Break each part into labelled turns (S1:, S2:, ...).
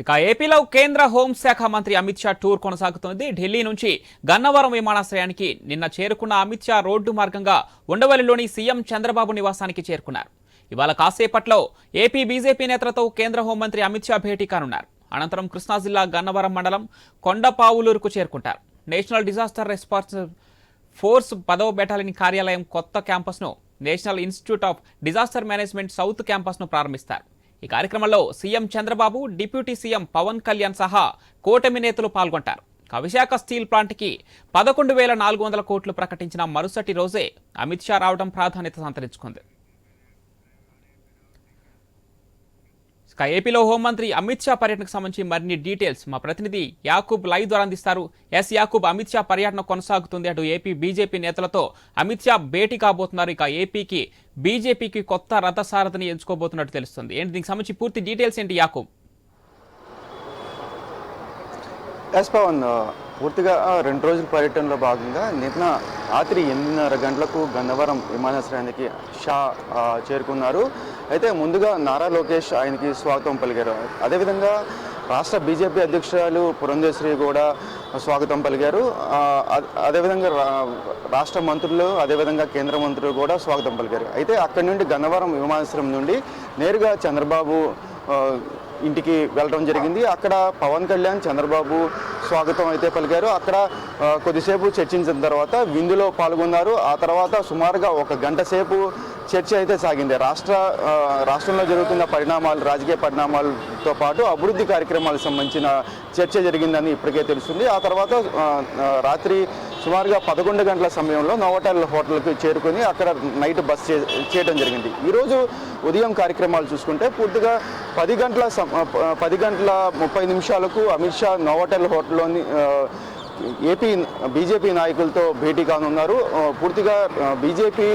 S1: ఇక ఏపీలో కేంద్ర హోంశాఖ మంత్రి అమిత్ షా టూర్ కొనసాగుతోంది ఢిల్లీ నుంచి గన్నవరం విమానాశ్రయానికి నిన్న చేరుకున్న అమిత్ షా రోడ్డు మార్గంగా ఉండవల్లిలోని సీఎం చంద్రబాబు నివాసానికి చేరుకున్నారు. ఇవాళ కాసేపట్లో ఏపీ బీజేపీ నేతలతో కేంద్ర హోంమంత్రి అమిత్ షా భేటీ కానున్నారు. అనంతరం కృష్ణా జిల్లా గన్నవరం మండలం కొండపావులూరుకు చేరుకుంటారు. నేషనల్ డిజాస్టర్ రెస్పాన్స్ ఫోర్స్ పదవ బెటాలియన్ కార్యాలయం కొత్త క్యాంపస్ను national institute of disaster management south క్యాంపస్ను ప్రారంభిస్తారు. ఈ కార్యక్రమంలో CM Chandrababu deputy CM Pawan Kalyan సహా కూటమి నేతలు పాల్గొంటారు. విశాఖ స్టీల్ ప్లాంట్కి పదకొండు వేల నాలుగు వందల కోట్లు ప్రకటించిన మరుసటి రోజే అమిత్ షా రావడం ప్రాధాన్యత సంతరించుకుంది. ఏపీలో హోంమంత్రి అమిత్ షా పర్యటనకు సంబంధించి మరిన్ని డీటెయిల్స్. మా ప్రతినిధి యాకూబ్ లైవ్ ద్వారా అందిస్తారు. ఎస్ యాకూబ్ అమిత్ షా పర్యటన కొనసాగుతుంది. అటు ఏపీ బీజేపీ నేతలతో అమిత్ షా భేటీ కాబోతున్నారు. ఇక ఏపీకి బీజేపీకి కొత్త రథసారథిని ఎంచుకోబోతున్నట్టు తెలుస్తుంది. ఏంటి దీనికి సంబంధించి పూర్తి డీటెయిల్స్ ఏంటి యాకూబ్?
S2: ఎస్ పవన్ పూర్తిగా రెండు రోజుల పర్యటనలో భాగంగా నిన్న రాత్రి ఎనిమిదిన్నర గంటలకు గన్నవరం విమానాశ్రయానికి షా చేరుకున్నారు. అయితే ముందుగా నారా లోకేష్ ఆయనకి స్వాగతం పలికారు. అదేవిధంగా రాష్ట్ర బీజేపీ అధ్యక్షురాలు పురంధేశ్వరి కూడా స్వాగతం పలికారు. అదేవిధంగా రా- రాష్ట్ర మంత్రులు అదేవిధంగా కేంద్ర మంత్రులు కూడా స్వాగతం పలికారు. అయితే అక్కడి నుండి గన్నవరం విమానాశ్రయం నుండి నేరుగా చంద్రబాబు ఇంటికి వెళ్ళడం జరిగింది. అక్కడ పవన్ కళ్యాణ్ చంద్రబాబు స్వాగతం అయితే పలికారు. అక్కడ కొద్దిసేపు చర్చించిన తర్వాత విందులో పాల్గొన్నారు. ఆ తర్వాత సుమారుగా ఒక గంట సేపు చర్చ అయితే సాగింది. రాష్ట్ర రాష్ట్రంలో జరుగుతున్న పరిణామాలు రాజకీయ పరిణామాలతో పాటు అభివృద్ధి కార్యక్రమాలకు సంబంధించిన చర్చ జరిగిందని ఇప్పటికే తెలుస్తుంది. ఆ తర్వాత రాత్రి సుమారుగా పదకొండు గంటల సమయంలో నోవోటల్ హోటల్కి చేరుకొని అక్కడ నైట్ బస్ చే చేయడం జరిగింది. ఈరోజు ఉదయం కార్యక్రమాలు చూసుకుంటే పూర్తిగా పది గంటల పది గంటల ముప్పై నిమిషాలకు అమిత్ షా నోవోటల్ హోటల్లోని ఏపీ బీజేపీ నాయకులతో భేటీ కానున్నారు. పూర్తిగా బీజేపీ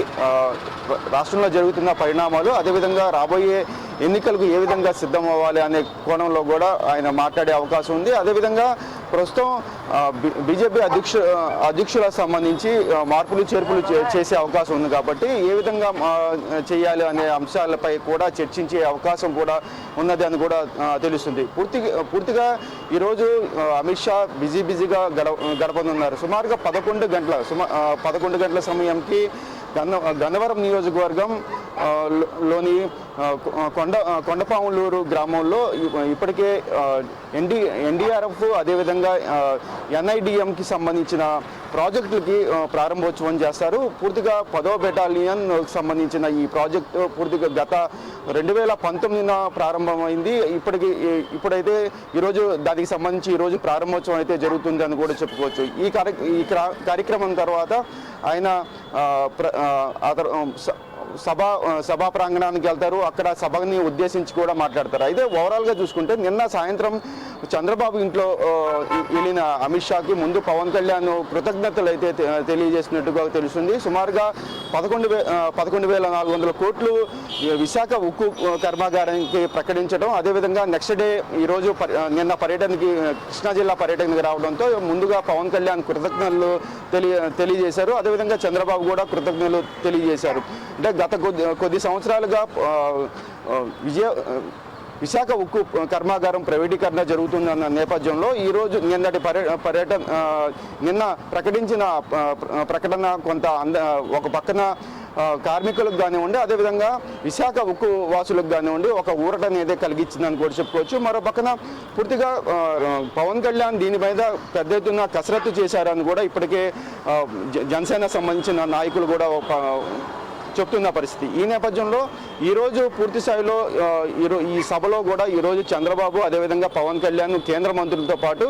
S2: రాష్ట్రంలో జరుగుతున్న పరిణామాలు అదేవిధంగా రాబోయే ఎన్నికలకు ఏ విధంగా సిద్ధం అవ్వాలి అనే కోణంలో కూడా ఆయన మాట్లాడే అవకాశం ఉంది. అదేవిధంగా ప్రస్తుతం బీజేపీ అధ్యక్షు అధ్యక్షులకు సంబంధించి మార్పులు చేర్పులు చే- చేసే అవకాశం ఉంది కాబట్టి ఏ విధంగా చేయాలి అనే అంశాలపై కూడా చర్చించే అవకాశం కూడా ఉన్నది అని కూడా తెలుస్తుంది. పూర్తి పూర్తిగా ఈరోజు అమిత్ షా బిజీ బిజీగా గడ గడపనున్నారు. సుమారుగా పదకొండు గంటల సుమా పదకొండు గంటల సమయంకి గన్న గన్నవరం నియోజకవర్గం లోని కొండ కొండపాములూరు గ్రామంలో ఇప్పటికే ఎన్డి ఎన్డీఆర్ఎఫ్ అదేవిధంగా ఎన్ఐడిఎంకి సంబంధించిన ప్రాజెక్టులకి ప్రారంభోత్సవం చేస్తారు. పూర్తిగా పదో బెటాలియన్ సంబంధించిన ఈ ప్రాజెక్టు పూర్తిగా గత రెండు వేల పంతొమ్మిదిన ప్రారంభమైంది. ఇప్పటికి ఇప్పుడైతే ఈరోజు దానికి సంబంధించి ఈరోజు ప్రారంభోత్సవం అయితే జరుగుతుంది అని కూడా చెప్పుకోవచ్చు. ఈ కార్య ఈ కార్యక్రమం తర్వాత ఆయన ప్ర- స- సభ సభా ప్రాంగణానికి వెళ్తారు. అక్కడ సభని ఉద్దేశించి కూడా మాట్లాడతారు. అయితే ఓవరాల్గా చూసుకుంటే నిన్న సాయంత్రం చంద్రబాబు ఇంట్లో వెళ్ళిన అమిత్ షాకి ముందు పవన్ కళ్యాణ్ కృతజ్ఞతలు అయితే తెలియజేసినట్టుగా తెలుస్తుంది. సుమారుగా పదకొండు వే పదకొండు వేల నాలుగు వందల కోట్లు విశాఖ ఉక్కు కర్మాగారానికి ప్రకటించడం అదేవిధంగా నెక్స్ట్ డే ఈరోజు నిన్న పర్యటనకి కృష్ణా జిల్లా పర్యటనకి రావడంతో ముందుగా పవన్ కళ్యాణ్ కృతజ్ఞతలు తెలియ తెలియజేశారు. అదేవిధంగా చంద్రబాబు కూడా కృతజ్ఞతలు తెలియజేశారు. అంటే గత కొద్ది కొద్ది సంవత్సరాలుగా విజయ విశాఖ ఉక్కు కర్మాగారం ప్రైవేటీకరణ జరుగుతుందన్న నేపథ్యంలో ఈరోజు నిన్నటి పర్య పర్యటన నిన్న ప్రకటించిన ప్రకటన కొంత అంద ఒక పక్కన కార్మికులకు కానివ్వండి అదేవిధంగా విశాఖ ఉక్కు వాసులకు కానివ్వండి ఒక ఊరట అనేది కలిగించిందని కూడా చెప్పుకోవచ్చు. మరో పక్కన పూర్తిగా పవన్ కళ్యాణ్ దీని మీద పెద్ద ఎత్తున కసరత్తు చేశారని కూడా ఇప్పటికే జనసేన సంబంధించిన నాయకులు కూడా ఒక చెప్తున్న పరిస్థితి. ఈ నేపథ్యంలో ఈరోజు పూర్తి స్థాయిలో ఈ సభలో కూడా ఈరోజు చంద్రబాబు అదేవిధంగా పవన్ కళ్యాణ్ కేంద్ర మంత్రులతో పాటు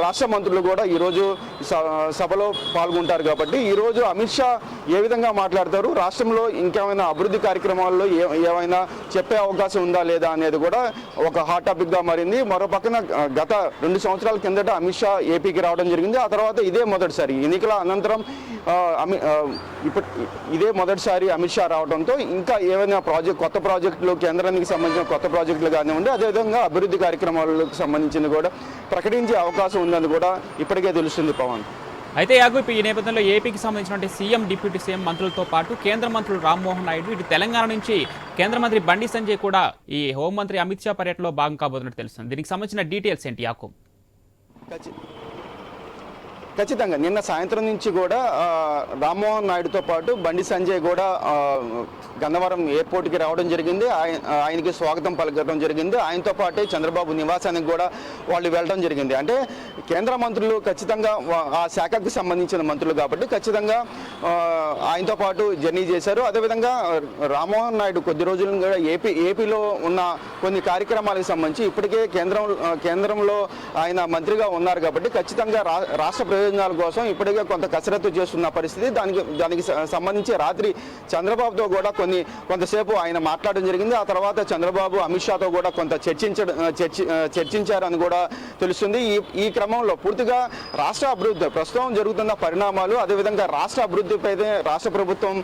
S2: రాష్ట్ర మంత్రులు కూడా ఈరోజు స- సభలో పాల్గొంటారు కాబట్టి ఈరోజు అమిత్ షా ఏ విధంగా మాట్లాడతారు? రాష్ట్రంలో ఇంకేమైనా అభివృద్ధి కార్యక్రమాల్లో ఏ ఏమైనా చెప్పే అవకాశం ఉందా లేదా అనేది కూడా ఒక హాట్ టాపిక్గా మారింది. మరో పక్కన గత రెండు సంవత్సరాల కిందట అమిత్ షా ఏపీకి రావడం జరిగింది. ఆ తర్వాత ఇదే మొదటిసారి ఎన్నికల అనంతరం అమి ఇప్పుడు ఇదే మొదటిసారి అమిత్ షా రావడంతో ఇంకా ఏమైనా ప్రాజెక్ట్ కొత్త ప్రాజెక్టులు కేంద్రానికి సంబంధించిన కొత్త ప్రాజెక్టులు కానివ్వండి అదేవిధంగా అభివృద్ధి కార్యక్రమాలకు సంబంధించింది కూడా ప్రకటించే అవకాశం ఉందని కూడా ఇప్పటికే తెలుస్తుంది పవన్.
S1: అయితే యాగు ఈ నేపథ్యంలో ఏపీకి సంబంధించినటువంటి సీఎం డిప్యూటీ సీఎం మంత్రులతో పాటు కేంద్ర మంత్రులు రామ్మోహన్ నాయుడు ఇటు తెలంగాణ నుంచి కేంద్ర మంత్రి బండి సంజయ్ కూడా ఈ హోంమంత్రి అమిత్ షా పర్యటనలో భాగం కాబోతున్నట్టు తెలుస్తుంది. దీనికి సంబంధించిన డీటెయిల్స్ ఏంటి యాకు
S2: ఖచ్చితంగా. నిన్న సాయంత్రం నుంచి కూడా రామ్మోహన్ నాయుడుతో పాటు బండి సంజయ్ కూడా గన్నవరం ఎయిర్పోర్ట్కి రావడం జరిగింది. ఆయనకి స్వాగతం పలకడం జరిగింది. ఆయనతో పాటే చంద్రబాబు నివాసానికి కూడా వాళ్ళు వెళ్ళడం జరిగింది. అంటే కేంద్ర మంత్రులు ఖచ్చితంగా ఆ శాఖకు సంబంధించిన మంత్రులు కాబట్టి ఖచ్చితంగా ఆయనతో పాటు జర్నీ చేశారు. అదేవిధంగా రామ్మోహన్ నాయుడు కొద్ది రోజులు కూడా ఏపీ ఏపీలో ఉన్న కొన్ని కార్యక్రమాలకు సంబంధించి ఇప్పటికే కేంద్రం కేంద్రంలో ఆయన మంత్రిగా ఉన్నారు కాబట్టి ఖచ్చితంగా రా రాష్ట్ర ప్రయోజనాల కోసం ఇప్పటికే కొంత కసరత్తు చేస్తున్న పరిస్థితి. దానికి దానికి సంబంధించి రాత్రి చంద్రబాబుతో కూడా కొన్ని కొంతసేపు ఆయన మాట్లాడడం జరిగింది. ఆ తర్వాత చంద్రబాబు అమిత్ షాతో కూడా కొంత చర్చించడం చర్చి చర్చించారని కూడా తెలుస్తుంది. ఈ ఈ క్రమంలో పూర్తిగా రాష్ట్ర అభివృద్ధి ప్రస్తుతం జరుగుతున్న పరిణామాలు అదేవిధంగా రాష్ట్ర అభివృద్ధిపై రాష్ట్ర ప్రభుత్వం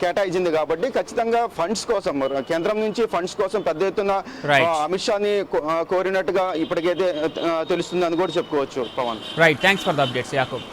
S2: కేటాయించింది కాబట్టి ఖచ్చితంగా ఫండ్స్ కోసం కేంద్రం నుంచి ఫండ్స్ కోసం పెద్ద ఎత్తున అమిత్ షాని కోరినట్టుగా ఇప్పటికైతే ఆ, తెలుస్తుందని కూడా చెప్పుకోవచ్చు Pawan.
S1: Right thanks for the updates Yakub